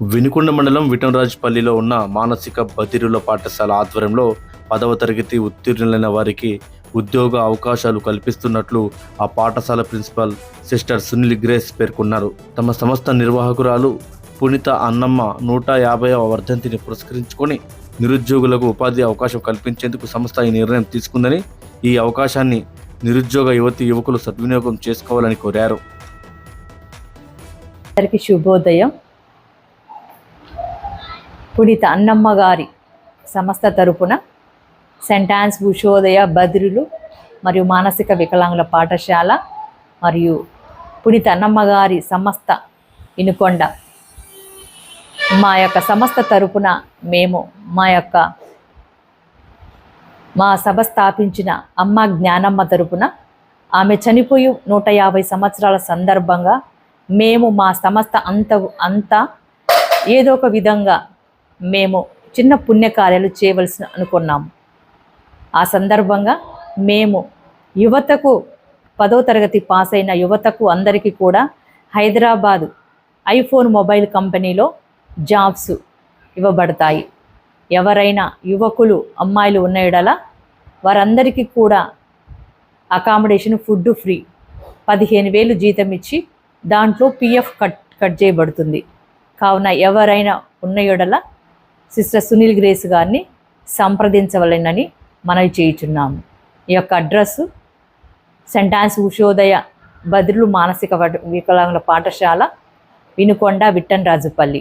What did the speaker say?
వినుకొండ మండలం విటంరాజుపల్లిలో ఉన్న మానసిక బదిరుల పాఠశాల ఆధ్వర్యంలో పదవ తరగతి ఉత్తీర్ణులైన వారికి ఉద్యోగ అవకాశాలు కల్పిస్తున్నట్లు ఆ పాఠశాల ప్రిన్సిపల్ సిస్టర్ సునీల్ గ్రేస్ పేర్కొన్నారు. తమ సంస్థ నిర్వాహకురాలు పునీత అన్నమ్మ నూట యాభైవ వర్ధంతిని పురస్కరించుకొని నిరుద్యోగులకు ఉపాధి అవకాశం కల్పించేందుకు సంస్థ ఈ నిర్ణయం తీసుకుందని ఈ అవకాశాన్ని నిరుద్యోగ యువతి యువకులు సద్వినియోగం చేసుకోవాలని కోరారు. శుభోదయం. పునీత అన్నమ్మ గారి సంస్థ తరపున సెంటాన్స్ ఉషోదయ బదిరులు మరియు మానసిక వికలాంగుల పాఠశాల మరియు పునీత అన్నమ్మ గారి సంస్థ ఇనుకొండ మా యొక్క సంస్థ తరపున మేము మా యొక్క మా సభ స్థాపించిన అమ్మ జ్ఞానమ్మ తరపున ఆమె చనిపోయి నూట యాభై సంవత్సరాల సందర్భంగా మేము మా సంస్థ అంత అంతా ఏదో ఒక విధంగా మేము చిన్న పుణ్యకార్యాలు చేయవలసి అనుకున్నాము ఆ సందర్భంగా మేము యువతకు పదో తరగతి పాస్ అయిన యువతకు అందరికీ కూడా హైదరాబాదు ఐఫోన్ మొబైల్ కంపెనీలో జాబ్స్ ఇవ్వబడతాయి. ఎవరైనా యువకులు అమ్మాయిలు ఉన్న ఎడల వారందరికీ కూడా అకామిడేషన్ ఫుడ్ ఫ్రీ పదిహేను వేలు జీతం ఇచ్చి దాంట్లో పిఎఫ్ కట్ కట్ చేయబడుతుంది. కావున ఎవరైనా ఉన్న ఎడల సిస్టర్ సునీల్ గ్రేస్ గారిని సంప్రదించవలెనని మనవి చేయుచున్నాము. ఈ యొక్క అడ్రస్సు సెంటాన్స్ ఉషోదయ బదిరులు మానసిక వికలాంగుల పాఠశాల వినుకొండ విట్టన్ రాజుపల్లి.